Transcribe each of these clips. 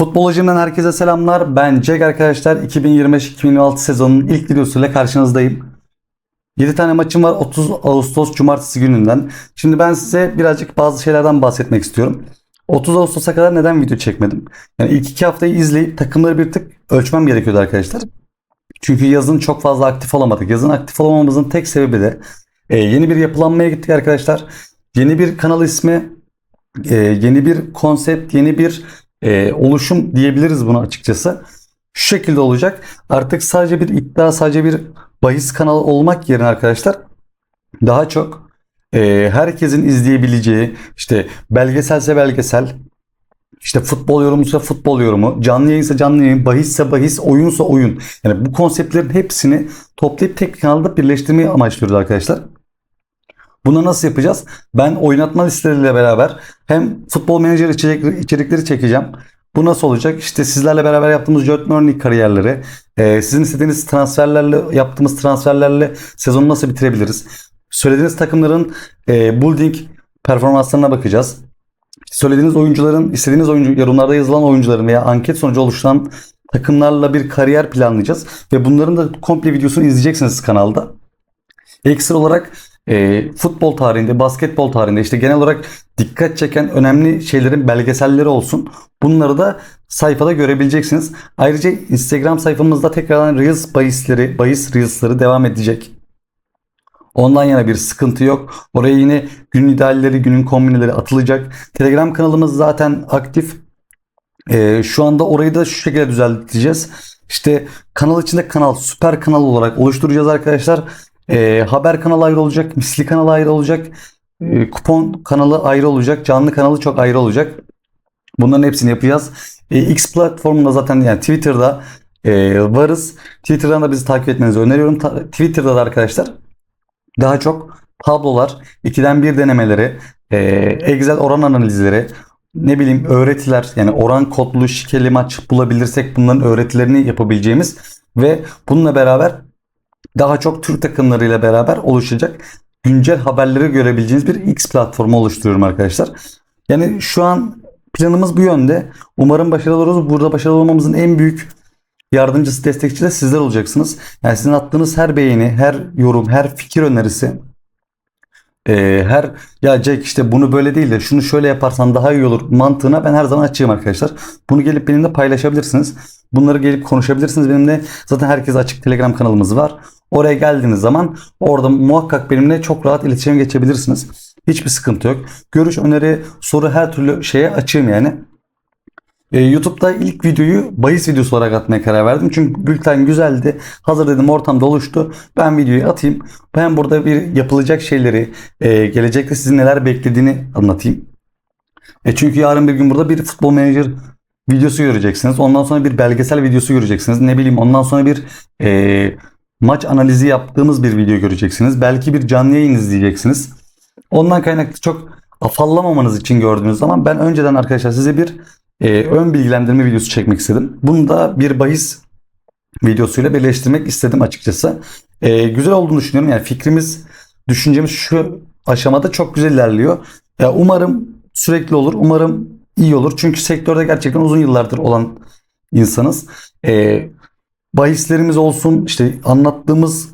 Futbolcumdan herkese selamlar. Ben Jack arkadaşlar. 2025-2026 sezonunun ilk videosuyla karşınızdayım. 7 tane maçım var 30 Ağustos Cumartesi gününden. Şimdi ben size birazcık bazı şeylerden bahsetmek istiyorum. 30 Ağustos'a kadar neden video çekmedim? Yani ilk iki haftayı izleyip takımları bir tık ölçmem gerekiyordu arkadaşlar. Çünkü yazın çok fazla aktif olamadık. Yazın aktif olamamızın tek sebebi de e, yeni bir yapılanmaya gittik arkadaşlar. Yeni bir kanal ismi, e, yeni bir konsept, yeni bir e, oluşum diyebiliriz bunu açıkçası. Şu şekilde olacak. Artık sadece bir iddia, sadece bir bahis kanalı olmak yerine arkadaşlar daha çok e, herkesin izleyebileceği işte belgeselse belgesel, işte futbol yorumuysa futbol yorumu, canlı yayınsa canlı yayın, bahisse bahis, oyunsa oyun. Yani bu konseptlerin hepsini toplayıp tek kanalda birleştirmeyi amaçlıyoruz arkadaşlar. Bunu nasıl yapacağız? Ben oynatma listeleriyle beraber hem futbol menajer içerik- içerikleri çekeceğim. Bu nasıl olacak? İşte sizlerle beraber yaptığımız Jört Mörnik kariyerleri, e, sizin istediğiniz transferlerle yaptığımız transferlerle sezonu nasıl bitirebiliriz? Söylediğiniz takımların e, building performanslarına bakacağız. Söylediğiniz oyuncuların, istediğiniz oyuncu, yorumlarda yazılan oyuncuların veya anket sonucu oluşturan takımlarla bir kariyer planlayacağız. Ve bunların da komple videosunu izleyeceksiniz kanalda. Ekstra olarak e, futbol tarihinde, basketbol tarihinde işte genel olarak dikkat çeken önemli şeylerin belgeselleri olsun. Bunları da sayfada görebileceksiniz. Ayrıca Instagram sayfamızda tekrardan Reels bahisleri, bahis Reels'ları devam edecek. Ondan yana bir sıkıntı yok. Oraya yine günün idealleri, günün kombinleri atılacak. Telegram kanalımız zaten aktif. Ee, şu anda orayı da şu şekilde düzelteceğiz. İşte kanal içinde kanal, süper kanal olarak oluşturacağız arkadaşlar. Ee, haber kanalı ayrı olacak, misli kanalı ayrı olacak, ee, kupon kanalı ayrı olacak, canlı kanalı çok ayrı olacak. Bunların hepsini yapacağız. Ee, X platformunda zaten yani Twitter'da e, varız. Twitter'dan da bizi takip etmenizi öneriyorum. Ta- Twitter'da da arkadaşlar daha çok tablolar, 2'den 1 denemeleri, e, Excel oran analizleri, ne bileyim öğretiler yani oran kodlu şikeli maç bulabilirsek bunların öğretilerini yapabileceğimiz ve bununla beraber daha çok Türk takımlarıyla beraber oluşacak güncel haberleri görebileceğiniz bir X platformu oluşturuyorum arkadaşlar. Yani şu an planımız bu yönde. Umarım başarılı oluruz. Burada başarılı olmamızın en büyük yardımcısı, destekçi de sizler olacaksınız. Yani sizin attığınız her beğeni, her yorum, her fikir önerisi e, her ya Jack işte bunu böyle değil de şunu şöyle yaparsan daha iyi olur mantığına ben her zaman açığım arkadaşlar. Bunu gelip benimle paylaşabilirsiniz. Bunları gelip konuşabilirsiniz. Benimle zaten herkes açık Telegram kanalımız var. Oraya geldiğiniz zaman orada muhakkak benimle çok rahat iletişime geçebilirsiniz. Hiçbir sıkıntı yok. Görüş, öneri, soru her türlü şeye açığım yani. Ee, YouTube'da ilk videoyu bahis videosu olarak atmaya karar verdim. Çünkü bülten güzeldi. Hazır dedim ortamda oluştu. Ben videoyu atayım. Ben burada bir yapılacak şeyleri, e, gelecekte sizin neler beklediğini anlatayım. E çünkü yarın bir gün burada bir futbol menajer videosu göreceksiniz. Ondan sonra bir belgesel videosu göreceksiniz. Ne bileyim ondan sonra bir e, maç analizi yaptığımız bir video göreceksiniz. Belki bir canlı yayın izleyeceksiniz. Ondan kaynaklı çok afallamamanız için gördüğünüz zaman ben önceden arkadaşlar size bir e, ön bilgilendirme videosu çekmek istedim. Bunu da bir bahis videosuyla birleştirmek istedim açıkçası. E, güzel olduğunu düşünüyorum. Yani fikrimiz, düşüncemiz şu aşamada çok güzel ilerliyor. Ya umarım sürekli olur. Umarım iyi olur. Çünkü sektörde gerçekten uzun yıllardır olan insanız. E, bahislerimiz olsun, işte anlattığımız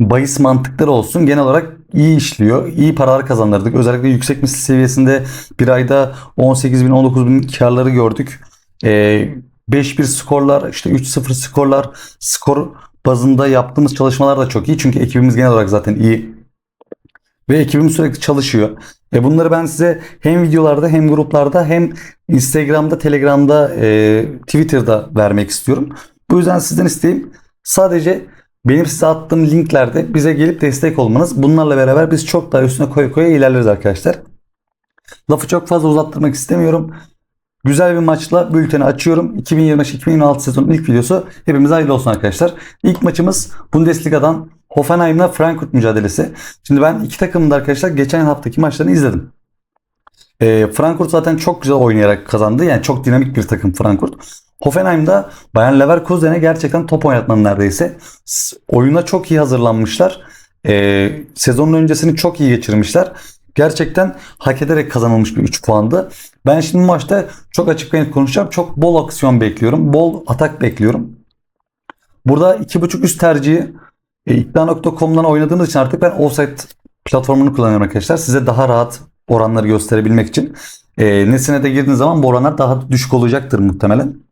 bahis mantıkları olsun genel olarak iyi işliyor. İyi paralar kazandırdık. Özellikle yüksek misli seviyesinde bir ayda 18 bin 19 bin karları gördük. Ee, 5-1 skorlar işte 3-0 skorlar skor bazında yaptığımız çalışmalar da çok iyi. Çünkü ekibimiz genel olarak zaten iyi. Ve ekibim sürekli çalışıyor. E bunları ben size hem videolarda hem gruplarda hem Instagram'da, Telegram'da, e, Twitter'da vermek istiyorum. Bu yüzden sizden isteğim sadece benim size attığım linklerde bize gelip destek olmanız. Bunlarla beraber biz çok daha üstüne koya koya ilerleriz arkadaşlar. Lafı çok fazla uzattırmak istemiyorum. Güzel bir maçla bülteni açıyorum. 2025-2026 sezonun ilk videosu. Hepimize hayırlı olsun arkadaşlar. İlk maçımız Bundesliga'dan Hoffenheim'la Frankfurt mücadelesi. Şimdi ben iki takımın da arkadaşlar geçen haftaki maçlarını izledim. E, Frankfurt zaten çok güzel oynayarak kazandı. Yani çok dinamik bir takım Frankfurt. Hoffenheim'da Bayern Leverkusen'e gerçekten top oynatmanın neredeyse. Oyuna çok iyi hazırlanmışlar. E, sezonun öncesini çok iyi geçirmişler. gerçekten hak ederek kazanılmış bir 3 puandı. Ben şimdi maçta çok açık ve konuşacağım. Çok bol aksiyon bekliyorum. Bol atak bekliyorum. Burada 2.5 üst tercihi e, iddia.com'dan oynadığımız için artık ben offside platformunu kullanıyorum arkadaşlar. Size daha rahat oranları gösterebilmek için. E, Nesine de girdiğiniz zaman bu oranlar daha düşük olacaktır muhtemelen.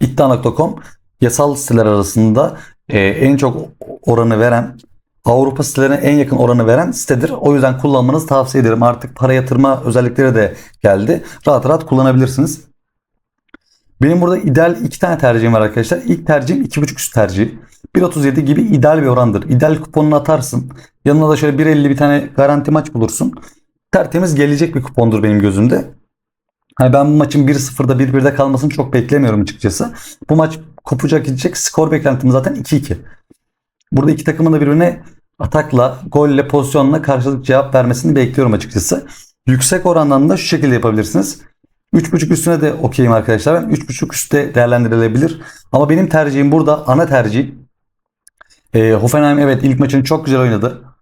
İddia.com yasal siteler arasında e, en çok oranı veren Avrupa sitelerine en yakın oranı veren sitedir. O yüzden kullanmanızı tavsiye ederim. Artık para yatırma özellikleri de geldi. Rahat rahat kullanabilirsiniz. Benim burada ideal iki tane tercihim var arkadaşlar. İlk tercihim 2.5 üst tercih. 1.37 gibi ideal bir orandır. İdeal kuponunu atarsın. Yanına da şöyle 1.50 bir tane garanti maç bulursun. Tertemiz gelecek bir kupondur benim gözümde. Hani ben bu maçın 1-0'da 1-1'de kalmasını çok beklemiyorum açıkçası. Bu maç kopacak gidecek. Skor beklentim zaten 2-2. Burada iki takımın da birbirine atakla, golle, pozisyonla karşılık cevap vermesini bekliyorum açıkçası. Yüksek orandan da şu şekilde yapabilirsiniz. 3.5 üstüne de okeyim arkadaşlar. Ben 3.5 üstte değerlendirilebilir. Ama benim tercihim burada ana tercih. E, Hoffenheim evet ilk maçını çok güzel oynadı.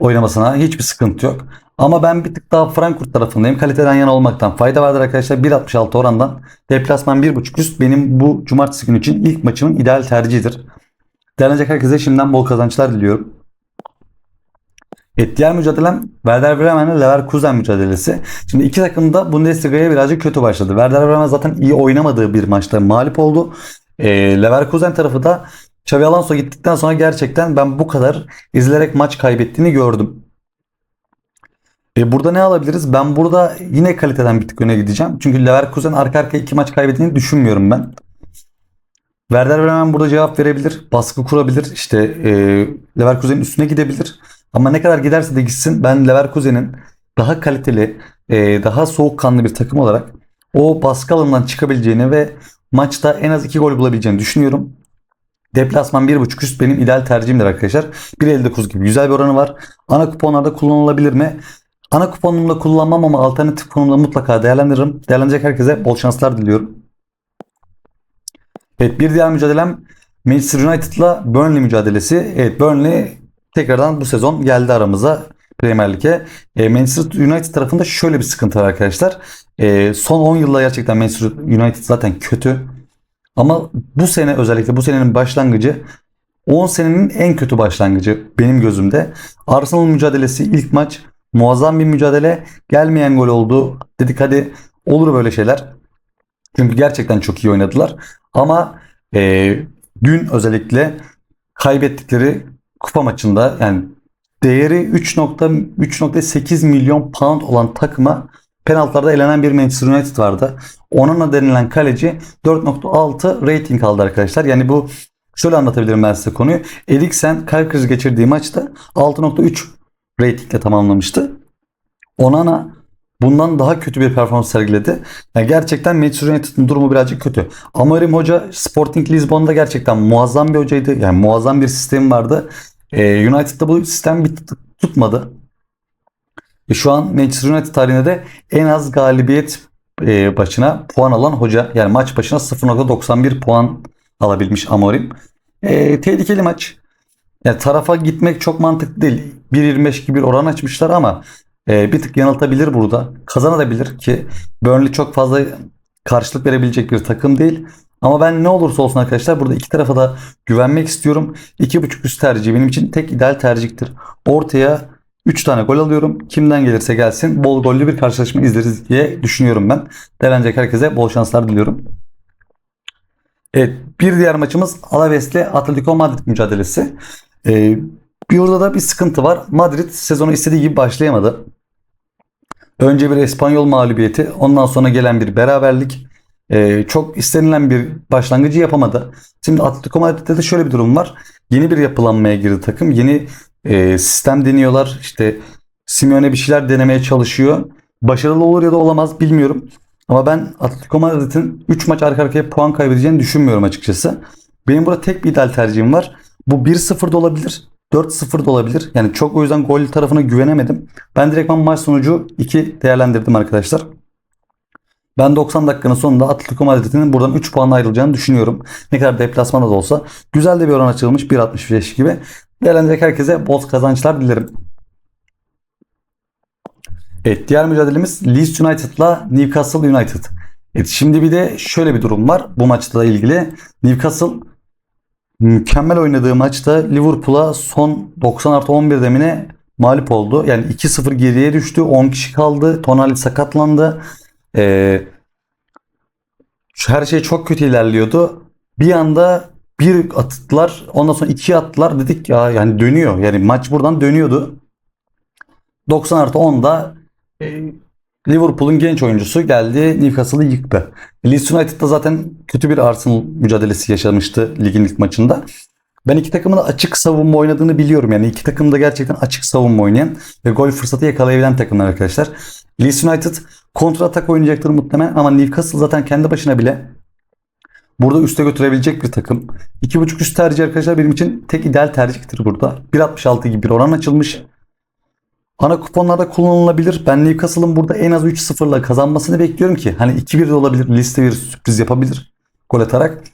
Oynamasına hiçbir sıkıntı yok. Ama ben bir tık daha Frankfurt tarafındayım. Kaliteden yana olmaktan fayda vardır arkadaşlar. 1.66 orandan deplasman 1.5 üst benim bu cumartesi günü için ilk maçımın ideal tercihidir. Değerlenecek herkese şimdiden bol kazançlar diliyorum. Evet, diğer mücadelem Werder Bremen'le Leverkusen mücadelesi. Şimdi iki takım da Bundesliga'ya birazcık kötü başladı. Werder Bremen zaten iyi oynamadığı bir maçta mağlup oldu. E, Leverkusen tarafı da Xabi Alonso gittikten sonra gerçekten ben bu kadar izleyerek maç kaybettiğini gördüm. E, burada ne alabiliriz? Ben burada yine kaliteden bir tık öne gideceğim. Çünkü Leverkusen arka arkaya iki maç kaybettiğini düşünmüyorum ben. Werder Bremen burada cevap verebilir. Baskı kurabilir. İşte e, Leverkusen'in üstüne gidebilir. Ama ne kadar giderse de gitsin ben Leverkusen'in daha kaliteli, e, daha soğukkanlı bir takım olarak o baskı alanından çıkabileceğini ve maçta en az 2 gol bulabileceğini düşünüyorum. Deplasman 1.5 üst benim ideal tercihimdir arkadaşlar. 1.59 gibi güzel bir oranı var. Ana kuponlarda kullanılabilir mi? Ana kuponumda kullanmam ama alternatif konumda mutlaka değerlendiririm. Değerlenecek herkese bol şanslar diliyorum. Evet bir diğer mücadelem Manchester United'la Burnley mücadelesi. Evet Burnley tekrardan bu sezon geldi aramıza Premier Lig'e. E, Manchester United tarafında şöyle bir sıkıntı var arkadaşlar. E, son 10 yılda gerçekten Manchester United zaten kötü. Ama bu sene özellikle bu senenin başlangıcı 10 senenin en kötü başlangıcı benim gözümde. Arsenal mücadelesi ilk maç muazzam bir mücadele. Gelmeyen gol oldu. Dedik hadi olur böyle şeyler. Çünkü gerçekten çok iyi oynadılar. Ama e, dün özellikle kaybettikleri kupa maçında yani değeri 3.3.8 milyon pound olan takıma penaltılarda elenen bir Manchester United vardı. Onunla denilen kaleci 4.6 rating aldı arkadaşlar. Yani bu şöyle anlatabilirim ben size konuyu. Eriksen kalp krizi geçirdiği maçta 6.3 ratingle tamamlamıştı. Onana bundan daha kötü bir performans sergiledi. Yani gerçekten Manchester United'ın durumu birazcık kötü. Amorim Hoca Sporting Lisbon'da gerçekten muazzam bir hocaydı. Yani muazzam bir sistem vardı. Ee, United'da bu sistem bir tutmadı. E şu an Manchester United tarihinde de en az galibiyet e, başına puan alan hoca. Yani maç başına 0.91 puan alabilmiş Amorim. E, tehlikeli maç. Yani tarafa gitmek çok mantıklı değil. 1.25 gibi bir oran açmışlar ama e, bir tık yanıltabilir burada. Kazanabilir ki Burnley çok fazla karşılık verebilecek bir takım değil. Ama ben ne olursa olsun arkadaşlar burada iki tarafa da güvenmek istiyorum. 2.5 üst tercih benim için tek ideal tercihtir. Ortaya 3 tane gol alıyorum. Kimden gelirse gelsin bol gollü bir karşılaşma izleriz diye düşünüyorum ben. Değerlenecek herkese bol şanslar diliyorum. Evet bir diğer maçımız Alaves ile Atletico Madrid mücadelesi. Ee, bir orada da bir sıkıntı var. Madrid sezonu istediği gibi başlayamadı. Önce bir İspanyol mağlubiyeti, ondan sonra gelen bir beraberlik. Ee, çok istenilen bir başlangıcı yapamadı. Şimdi Atletico Madrid'de de şöyle bir durum var. Yeni bir yapılanmaya girdi takım. Yeni e, sistem deniyorlar. İşte Simeone bir şeyler denemeye çalışıyor. Başarılı olur ya da olamaz bilmiyorum. Ama ben Atletico Madrid'in 3 maç arka arkaya puan kaybedeceğini düşünmüyorum açıkçası. Benim burada tek bir ideal tercihim var. Bu 1-0 da olabilir. 4-0 da olabilir. Yani çok o yüzden gol tarafına güvenemedim. Ben direktman maç sonucu 2 değerlendirdim arkadaşlar. Ben 90 dakikanın sonunda Atletico Madrid'in buradan 3 puan ayrılacağını düşünüyorum. Ne kadar deplasmanda da olsa. Güzel de bir oran açılmış 1.65 gibi. Değerlendirecek herkese bol kazançlar dilerim. Evet diğer mücadelemiz Leeds United'la Newcastle United. Evet şimdi bir de şöyle bir durum var bu maçla ilgili. Newcastle mükemmel oynadığı maçta Liverpool'a son 90 artı 11 demine mağlup oldu. Yani 2-0 geriye düştü. 10 kişi kaldı. Tonali sakatlandı. Ee, her şey çok kötü ilerliyordu. Bir anda bir attılar. Ondan sonra iki attılar. Dedik ya yani dönüyor. Yani maç buradan dönüyordu. 90 artı 10'da e, Liverpool'un genç oyuncusu geldi Newcastle'ı yıktı. Leeds United'da zaten kötü bir Arsenal mücadelesi yaşamıştı ligin ilk maçında. Ben iki takımın da açık savunma oynadığını biliyorum. Yani iki takım da gerçekten açık savunma oynayan ve gol fırsatı yakalayabilen takımlar arkadaşlar. Leeds United kontra atak oynayacaktır muhtemelen ama Newcastle zaten kendi başına bile burada üste götürebilecek bir takım. 2.5 üst tercih arkadaşlar benim için tek ideal tercihtir burada. 1.66 gibi bir oran açılmış. Ana kuponlarda kullanılabilir. Ben Newcastle'ın burada en az 3-0'la kazanmasını bekliyorum ki hani 2-1 de olabilir. Liste bir sürpriz yapabilir gol atarak.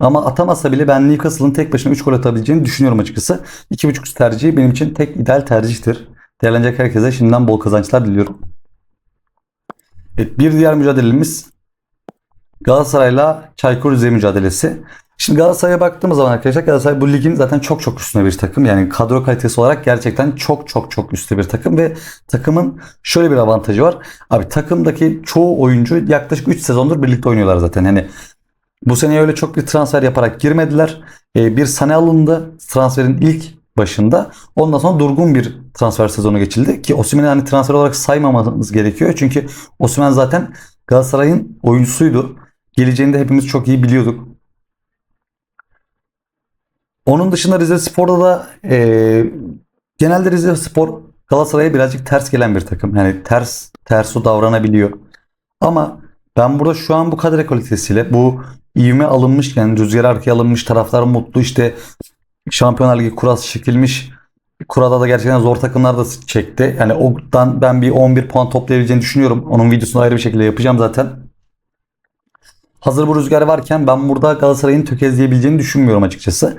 Ama atamasa bile ben Newcastle'ın tek başına 3 gol atabileceğini düşünüyorum açıkçası. 2.5 üst tercihi benim için tek ideal tercihtir. Değerlenecek herkese şimdiden bol kazançlar diliyorum. Evet, bir diğer mücadelemiz Galatasaray'la Çaykur Rize mücadelesi. Şimdi Galatasaray'a baktığımız zaman arkadaşlar Galatasaray bu ligin zaten çok çok üstüne bir takım. Yani kadro kalitesi olarak gerçekten çok çok çok üstte bir takım ve takımın şöyle bir avantajı var. Abi takımdaki çoğu oyuncu yaklaşık 3 sezondur birlikte oynuyorlar zaten. Hani bu sene öyle çok bir transfer yaparak girmediler. Ee, bir sene alındı transferin ilk başında. Ondan sonra durgun bir transfer sezonu geçildi ki Osimhen'i hani transfer olarak saymamamız gerekiyor. Çünkü Osimhen zaten Galatasaray'ın oyuncusuydu. Geleceğini de hepimiz çok iyi biliyorduk. Onun dışında Rize Spor'da da e, genelde Rize Spor Galatasaray'a birazcık ters gelen bir takım. Yani ters ters o davranabiliyor. Ama ben burada şu an bu kadro kalitesiyle bu ivme alınmışken rüzgar arkaya alınmış taraftar mutlu işte Şampiyonlar Ligi kurası çekilmiş. Kurada da gerçekten zor takımlar da çekti. Yani oradan ben bir 11 puan toplayabileceğini düşünüyorum. Onun videosunu ayrı bir şekilde yapacağım zaten. Hazır bu rüzgar varken ben burada Galatasaray'ın tökezleyebileceğini düşünmüyorum açıkçası.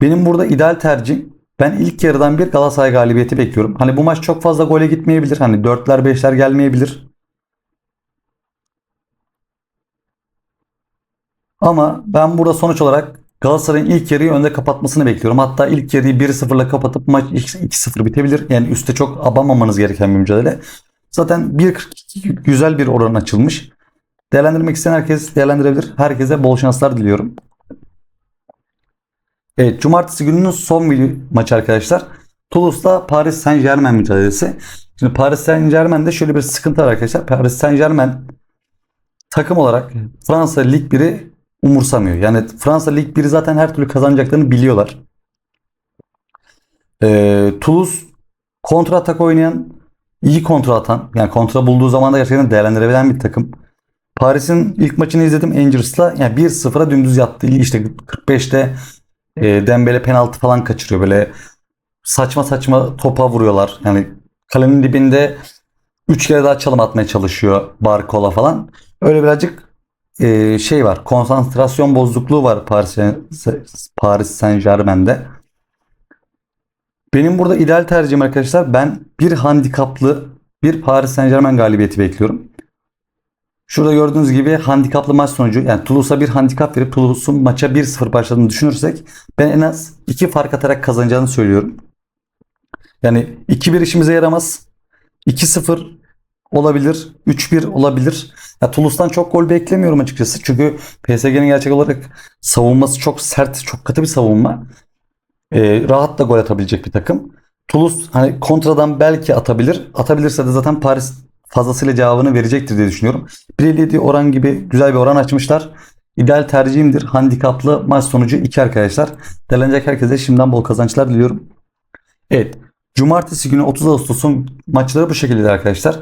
Benim burada ideal tercihim ben ilk yarıdan bir Galatasaray galibiyeti bekliyorum. Hani bu maç çok fazla gole gitmeyebilir. Hani 4'ler 5'ler gelmeyebilir. Ama ben burada sonuç olarak Galatasaray'ın ilk yarıyı önde kapatmasını bekliyorum. Hatta ilk yarıyı 1-0'la kapatıp maç 2-0 bitebilir. Yani üstte çok abanmamanız gereken bir mücadele. Zaten 1.42 güzel bir oran açılmış. Değerlendirmek isteyen herkes değerlendirebilir. Herkese bol şanslar diliyorum. Evet, cumartesi gününün son bir maçı arkadaşlar. Toulouse'da Paris Saint Germain mücadelesi. Şimdi Paris Saint Germain'de şöyle bir sıkıntı var arkadaşlar. Paris Saint Germain takım olarak Fransa Lig 1'i umursamıyor. Yani Fransa Lig 1'i zaten her türlü kazanacaklarını biliyorlar. Ee, Toulouse kontra atak oynayan, iyi kontra atan, yani kontra bulduğu zaman da gerçekten değerlendirebilen bir takım. Paris'in ilk maçını izledim Angers'la. Yani 1-0'a dümdüz yattı. İşte 45'te e, Dembele penaltı falan kaçırıyor. Böyle saçma saçma topa vuruyorlar. Yani kalenin dibinde 3 kere daha çalım atmaya çalışıyor Barcola falan. Öyle birazcık e, şey var. Konsantrasyon bozukluğu var Paris, Paris Saint Germain'de. Benim burada ideal tercihim arkadaşlar ben bir handikaplı bir Paris Saint Germain galibiyeti bekliyorum. Şurada gördüğünüz gibi handikaplı maç sonucu yani Toulouse'a bir handikap verip Toulouse'un maça 1-0 başladığını düşünürsek ben en az 2 fark atarak kazanacağını söylüyorum. Yani 2-1 işimize yaramaz. 2-0 olabilir. 3-1 olabilir. Ya Toulouse'dan çok gol beklemiyorum açıkçası. Çünkü PSG'nin gerçek olarak savunması çok sert, çok katı bir savunma. Ee, rahat da gol atabilecek bir takım. Toulouse hani kontradan belki atabilir. Atabilirse de zaten Paris fazlasıyla cevabını verecektir diye düşünüyorum. 1.57 oran gibi güzel bir oran açmışlar. İdeal tercihimdir. Handikaplı maç sonucu 2 arkadaşlar. Değerlenecek herkese şimdiden bol kazançlar diliyorum. Evet. Cumartesi günü 30 Ağustos'un maçları bu şekilde arkadaşlar.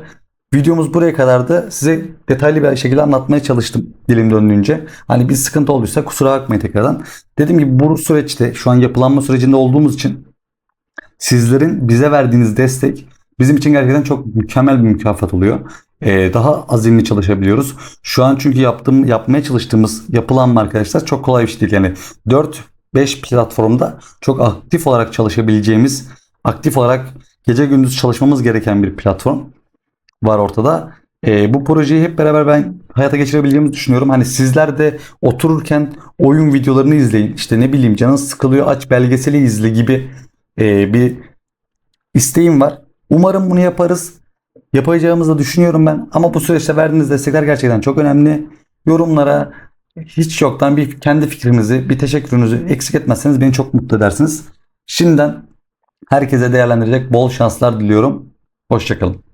Videomuz buraya kadardı. Size detaylı bir şekilde anlatmaya çalıştım dilim döndüğünce. Hani bir sıkıntı olduysa kusura bakmayın tekrardan. Dediğim gibi bu süreçte şu an yapılanma sürecinde olduğumuz için sizlerin bize verdiğiniz destek bizim için gerçekten çok mükemmel bir mükafat oluyor. Ee, daha azimli çalışabiliyoruz. Şu an çünkü yaptığım, yapmaya çalıştığımız yapılanma arkadaşlar çok kolay bir şey değil. Yani 4-5 platformda çok aktif olarak çalışabileceğimiz, aktif olarak gece gündüz çalışmamız gereken bir platform var ortada. Ee, bu projeyi hep beraber ben hayata geçirebileceğimizi düşünüyorum. Hani sizler de otururken oyun videolarını izleyin. İşte ne bileyim canınız sıkılıyor aç belgeseli izle gibi e, bir isteğim var. Umarım bunu yaparız. Yapacağımızı düşünüyorum ben. Ama bu süreçte verdiğiniz destekler gerçekten çok önemli. Yorumlara hiç yoktan bir kendi fikrinizi, bir teşekkürünüzü eksik etmezseniz beni çok mutlu edersiniz. Şimdiden herkese değerlendirecek bol şanslar diliyorum. Hoşçakalın.